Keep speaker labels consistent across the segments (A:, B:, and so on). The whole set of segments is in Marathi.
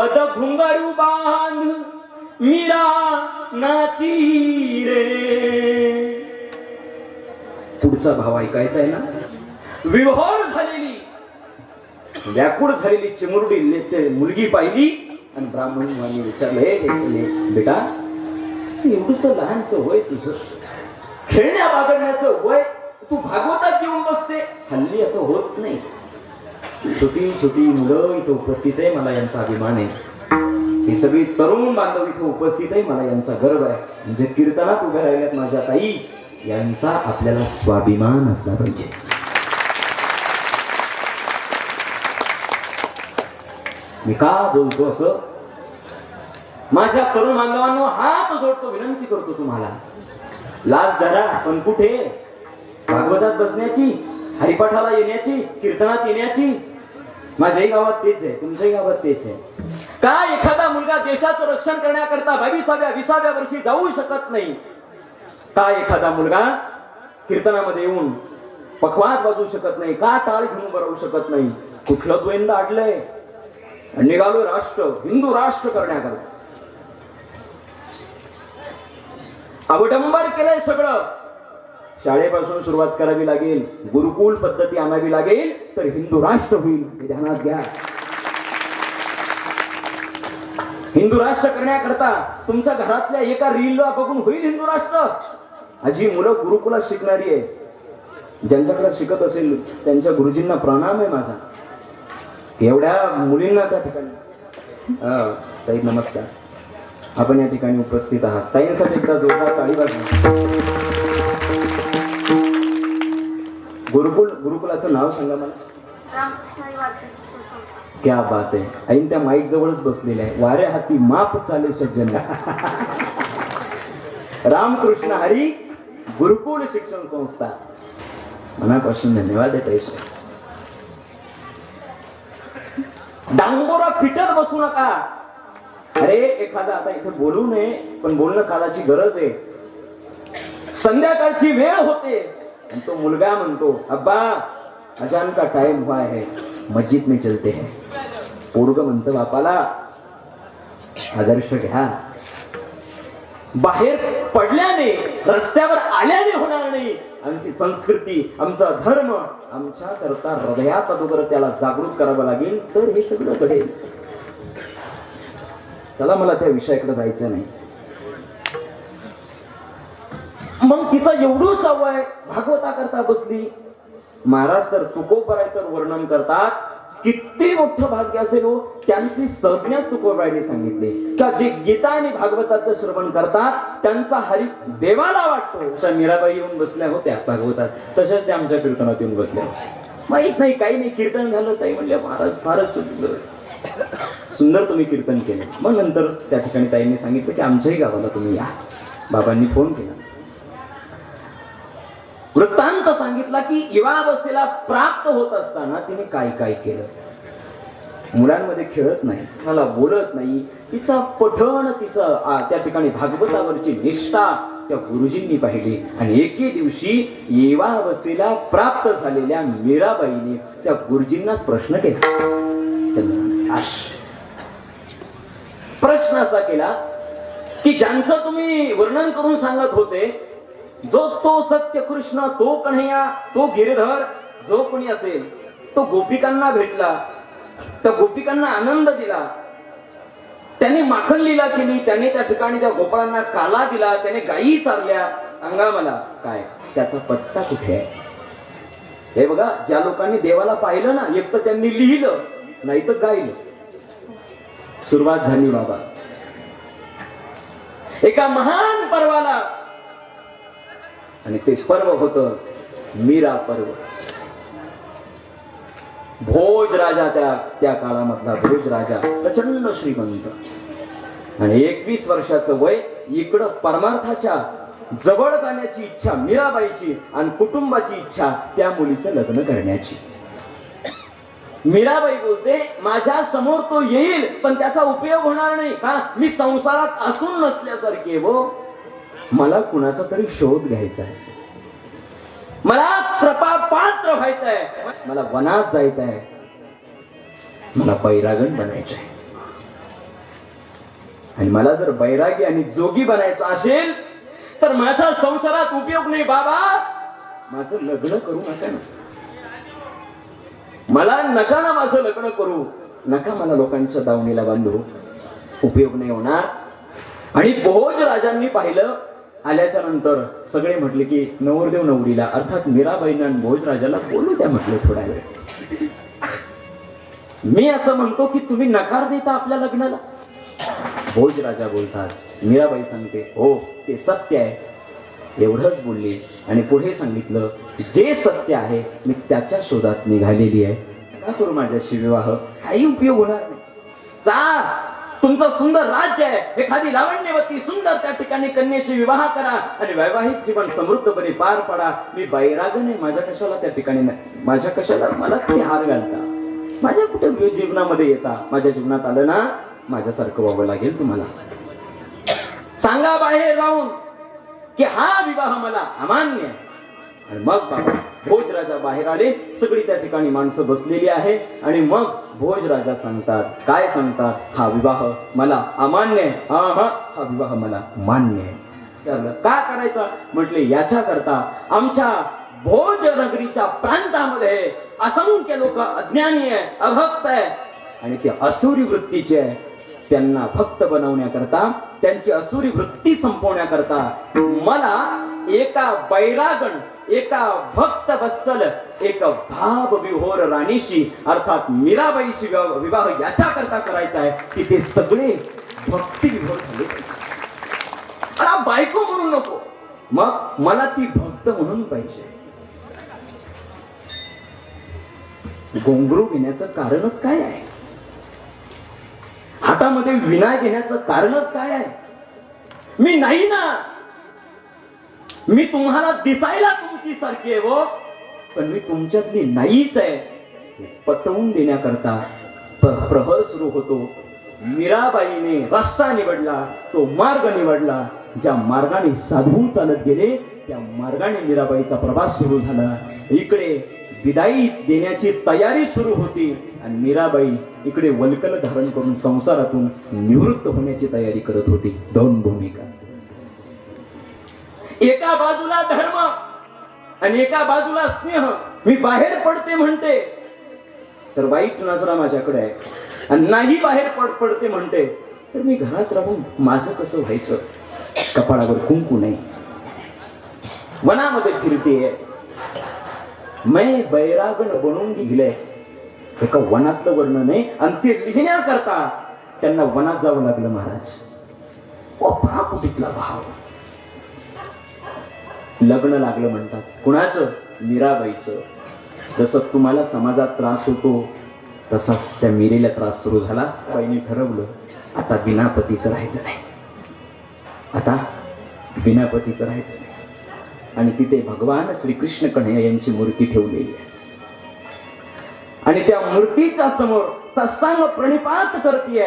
A: पद घुंगारू बांध मीरा नाची रे. पुढचा भाव ऐकायचा आहे ना? विरहोर झालेली. व्याकुळ झालेली चिमुरडी नेते मुलगी पाहिली आणि ब्राह्मण मुलांनी विचारलं "हे बेटा एवढस लहानस वय तुझं. खेळण्या बागडण्याचं वय तू भागवतात येऊन बसते. हल्ली असं होत नाही. छोटी छोटी मुलं इथं उपस्थित आहे मला यांचा अभिमान आहे ही सगळी तरुण बांधव इथं उपस्थित आहे मला यांचा गर्व आहे म्हणजे कीर्तनात उभ्या राहिल्यात माझ्या ताई यांचा आपल्याला स्वाभिमान असला पाहिजे मी का बोलतो असं माझ्या तरुण बांधवांनो हात जोडतो विनंती करतो तुम्हाला लाज धरा पण कुठे भागवतात बसण्याची हरिपाठाला येण्याची कीर्तनात येण्याची. माझ्याही गावात तेच आहे तुमच्याही गावात तेच आहे. का एखादा मुलगा देशाचं रक्षण करण्याकरता बावीसाव्या विसाव्या वर्षी जाऊ शकत नाही? का एखादा मुलगा कीर्तनामध्ये येऊन पखवात वाजू शकत नाही? का टाळ घेऊन बरवू शकत नाही? कुठलं द्वैंद आडलंय निघालो राष्ट्र हिंदू राष्ट्र करण्याकरता. अवडंबर केलंय सगळं. शाळेपासून सुरुवात करावी लागेल गुरुकुल पद्धती आणावी लागेल तर हिंदू राष्ट्र होईल. हे ध्यानात घ्या. हिंदू राष्ट्र करण्याकरता तुमच्या घरातल्या एका रीलला बघून होईल हिंदू राष्ट्र. अजी मुलं गुरुकुलात शिकणारी आहे. ज्यांच्याकडे शिकत असेल त्यांच्या गुरुजींना प्रणाम आहे माझा. एवढ्या मुलींना त्या ठिकाणी. ताई नमस्कार. आपण या ठिकाणी उपस्थित आहात. ताईंसाठी एकदा जोरदार ताळी वाजवा. गुरुकुल गुरुकुलाचं नाव सांगा मला. क्या बात आहे. ऐन त्या माईक जवळच बसलेल्या आहे. वारे हाती माप चाले सज्जन रामकृष्ण हरी गुरुकुल शिक्षण संस्था. मनापासून धन्यवाद आहे पैसे डांगोरा फिटत बसू नका. अरे एखादा आता इथे बोलू नये पण बोलणं कालाची गरज आहे. संध्याकाळची वेळ होते. आणि तो मुलगा म्हणतो अब्बा अजान का टाइम हुआ है मस्जिद में चलते हैं. पोरग म्हणतं बापाला आदर्श घ्या. बाहेर पडल्याने रस्त्यावर आल्याने होणार नाही. आमची संस्कृती आमचा धर्म आमच्या करता हृदयात अगोदर त्याला जागृत करावं लागेल तर हे सगळं घडेल. चला मला त्या विषयाकडे जायचं नाही. मग तिचा एवढू सवय भागवता करता बसली. महाराज तर तुकोबरायकर वर्णन करतात किती मोठं भाग्य असेल हो त्यांची संज्ञाच तुकोबरायने सांगितले. का जे गीता आणि भागवताचं श्रवण करतात त्यांचा हरी देवाला वाटतो. अशा मीराबाई येऊन बसल्या होत्या भागवतात. तशाच त्या आमच्या कीर्तनात येऊन बसल्या. माहीत नाही काही नाही कीर्तन झालं ताई म्हणल्या महाराज फारच सुंदर. सुंदर तुम्ही कीर्तन केले. मग नंतर त्या ठिकाणी ताईंनी सांगितलं की आमच्याही गावाला तुम्ही या. बाबांनी फोन केला. वृत्तांत सांगितला की युवावस्थेला प्राप्त होत असताना तिने काय काय केलं? मुलांमध्ये खेळत नाही मला बोलत नाही तिचा पठण तिचं त्या ठिकाणी भागवतावरची निष्ठा त्या गुरुजींनी पाहिली. आणि एके दिवशी युवावस्थेला प्राप्त झालेल्या मीराबाईने त्या गुरुजींनाच प्रश्न केला. प्रश्न असा केला की ज्यांचं तुम्ही वर्णन करून सांगत होते जो तो सत्य कृष्ण तो कन्हैया तो गिरधर जो कोणी असेल तो गोपिकांना भेटला. त्या गोपिकांना आनंद दिला. त्याने माखण लीला केली. त्याने त्या ठिकाणी त्या गोपाळांना काला दिला. त्याने गायी चालल्या अंगा मला काय? त्याचा पत्ता कुठे आहे? हे बघा ज्या लोकांनी देवाला पाहिलं ना एक तर त्यांनी लिहिलं नाही तर गायलं. सुरुवात झाली बाबा. एका महान पर्वाला आणि ते पर्व होत मीरा पर्व. भोज राजा त्या त्या काळामधला भोज राजा प्रचंड श्रीमंत. आणि एकवीस वर्षाचं वय इकडं परमार्थाच्या जवळ जाण्याची इच्छा मीराबाईची आणि कुटुंबाची इच्छा त्या मुलीचं लग्न करण्याची. मीराबाई बोलते माझ्यासमोर तो येईल पण त्याचा उपयोग होणार नाही का मी संसारात असून नसल्यासारखे हो मला कुणाचा तरी शोध घ्यायचा आहे. मला कृपा पात्र व्हायचं आहे. मला वनात जायचं आहे. मला बैरागण बनायचं आहे. आणि मला जर बैरागी आणि जोगी बनायचं असेल तर माझा संसारात उपयोग नाही बाबा. माझं लग्न करू नका ना. मला नका ना माझं लग्न करू. नका मला लोकांच्या दावणीला बांधू. उपयोग नाही होणार. आणि भोज राजांनी पाहिलं आल्याच्यानंतर सगळे म्हटले की नवरदेव नवरीला अर्थात मीराबाईंना आणि भोजराजाला बोलू द्या म्हटले थोडा वेळ. मी असं म्हणतो की तुम्ही नकार देता आपल्या लग्नाला. भोज राजा बोलतात मीराबाई सांगते हो ते सत्य आहे. एवढंच बोलली आणि पुढे सांगितलं जे सत्य आहे मी त्याच्या शोधात निघालेली आहे. का करू माझ्याशी विवाह? काही उपयोग होणार नाही. चा तुमचं सुंदर राज्य आहे. एखादी लावण्यवती सुंदर त्या ठिकाणी कन्येशी विवाह करा आणि वैवाहिक जीवन समृद्धपणे पार पडा. मी बैरागने माझ्या कशाला त्या ठिकाणी नाही? माझ्या कशाला मला ते हार घालता? माझ्या कुठे जीवनामध्ये येता? माझ्या जीवनात आलं ना? माझ्यासारखं व्हावं लागेल तुम्हाला. सांगा बाहेर जाऊन की हा विवाह मला अमान्य आहे. आणि मग बाबा भोजराजा बाहेर आले. सगळी त्या ठिकाणी माणसं बसलेली आहे. आणि मग भोजराजा सांगतात काय सांगतात? हा विवाह मला अमान्य आहे. हा हा विवाह मला मान्य आहे. विचारलं का करायचा? म्हटले याच्या करता आमच्या भोज नगरीच्या प्रांतामध्ये असंख्य लोक अज्ञानी आहे अभक्त आहे. आणि ते असुरी वृत्तीचे आहे. त्यांना भक्त बनवण्याकरता त्यांची असुरी वृत्ती संपवण्याकरता मला एका बैरागण एका भक्त बत्सल एक भाव विहोर राणीशी अर्थात मीराबाईशी विवाह याच्या करता करायचा आहे की ते सगळे भक्ती विभोर झाले मला बायको म्हणून नको. मग मला ती भक्त म्हणून पाहिजे. गोंगरू घेण्याचं कारणच काय आहे? हातामध्ये विना घेण्याचं कारणच काय आहे? मी नाही ना. मी तुम्हाला दिसायला तुमची सारखी आहे वो पण मी तुमच्यातली नाहीच आहे. पटवून देण्याकरता प्रहर सुरू होतो. मीराबाईने रस्ता निवडला तो मार्ग निवडला. ज्या मार्गाने साधून चालत गेले त्या मार्गाने मीराबाईचा प्रवास सुरू झाला. इकडे विदाई देण्याची तयारी सुरू होती आणि मीराबाई इकडे वल्कल धारण करून संसारातून निवृत्त होण्याची तयारी करत होती. दोन भूमिका. एका बाजूला धर्म आणि एका बाजूला स्नेह. मी बाहेर पडते म्हणते. तर वाईट नजरा माझ्याकडे आहे. आणि नाही बाहेर पड पडते म्हणते. तर मी घरात राहून माझं कसं व्हायचं? कपाळावर कुंकू नाही. वनामध्ये फिरते. मै बैरागण बनवून लिहिलंय एका वनातलं वर्णन आहे. आणि ते लिहिण्याकरता त्यांना वनात जावं लागलं महाराज. ओ पहा कुठला भाव. लग्न लागलं म्हणतात. कुणाचं? मीराबाईचं. जसं तुम्हाला समाजात त्रास होतो तसाच त्या मीरेला त्रास सुरू झाला. बाईने ठरवलं आता बिना पतीचं राहायचं नाही. आता बिना पतीचं राहायचं नाही. आणि तिथे भगवान श्रीकृष्ण कन्हैया यांची मूर्ती ठेवलेली आहे. आणि त्या मूर्तीच्या समोर सष्टांग प्रणिपात करतीये.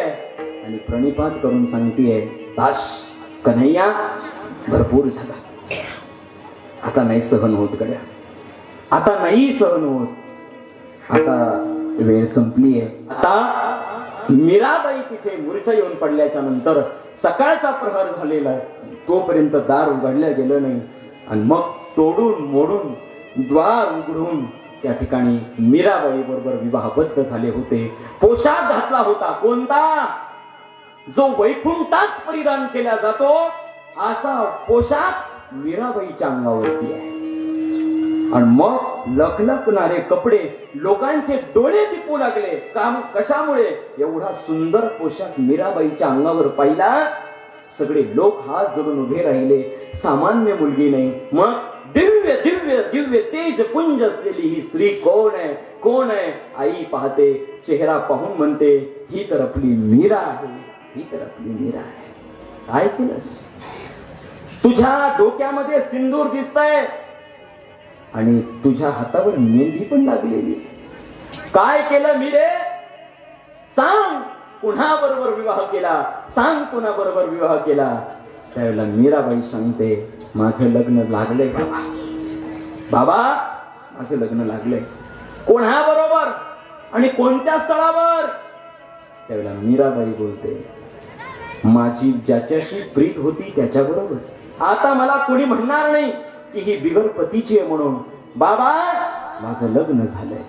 A: आणि प्रणिपात करून सांगतीये दास कन्हैया भरपूर झाला. आता नाही सहन होत गड्या. आता नाही सहन होत. आता वेळ संपली आहे आता मीराबाई तिथे मूर्छा येऊन पडल्याच्या नंतर सकाळचा प्रहार झालेला आहे. तोपर्यंत दार उघडल्या गेलं नाही. आणि मग तोडून मोडून द्वार उघडून त्या ठिकाणी मीराबाई बरोबर विवाहबद्ध झाले होते. पोशाख घातला होता. कोणता? जो वैकुंठात परिधान केला जातो असा पोशाख मीराबाईच्या अंगावरती आहे. आणि मग लखलखणारे कपडे लोकांचे डोळे दिपू लागले. काम कशामुळे? एवढा सुंदर पोशाख मीराबाईच्या अंगावर पाहिला. सगळे लोक हात जोडून उभे राहिले. सामान्य मुलगी नाही. मग दिव्य दिव्य दिव्य तेज पुंज असलेली ही स्त्री कोण आहे? कोण आहे? आई पाहते चेहरा पाहून म्हणते ही तर आपली मीरा आहे. ही तर आपली मीरा आहे. काय केलंस? तुझ्या डोक्यामध्ये सिंदूर दिसतय. आणि तुझ्या हातावर मेहंदी पण लागलेली काय केलं मी रे सांग पुन्हा बरोबर विवाह केला? सांग पुन्हा बरोबर विवाह केला? त्यावेळेला मीराबाई सांगते माझं लग्न लागलंय बाबा. बाबा माझं लग्न लागलंय. कोणा बरोबर आणि कोणत्या स्थळावर? त्यावेळेला मीराबाई बोलते माझी ज्याच्याशी प्रीत होती त्याच्याबरोबर. आता मला कोणी म्हणणार नाही की ही बिगर पतीची आहे म्हणून. बाबा माझं लग्न झालंय.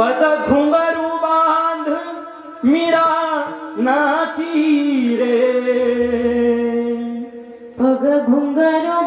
A: पद घुंगरू बांध मीरा नाची रे।
B: पग घुंगरू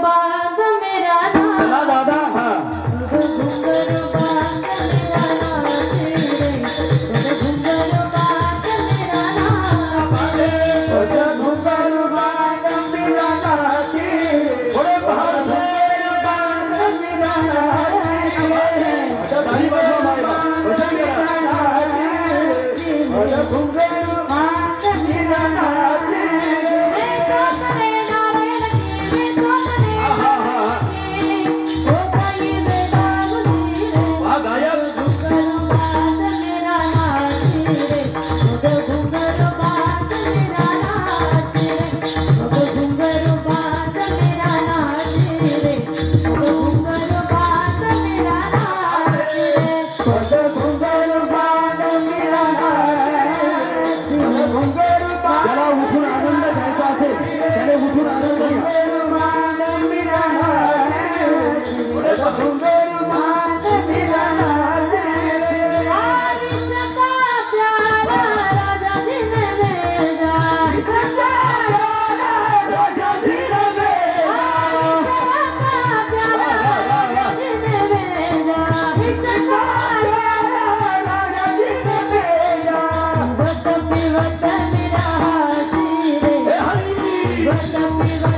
C: চলে
B: উঠুন with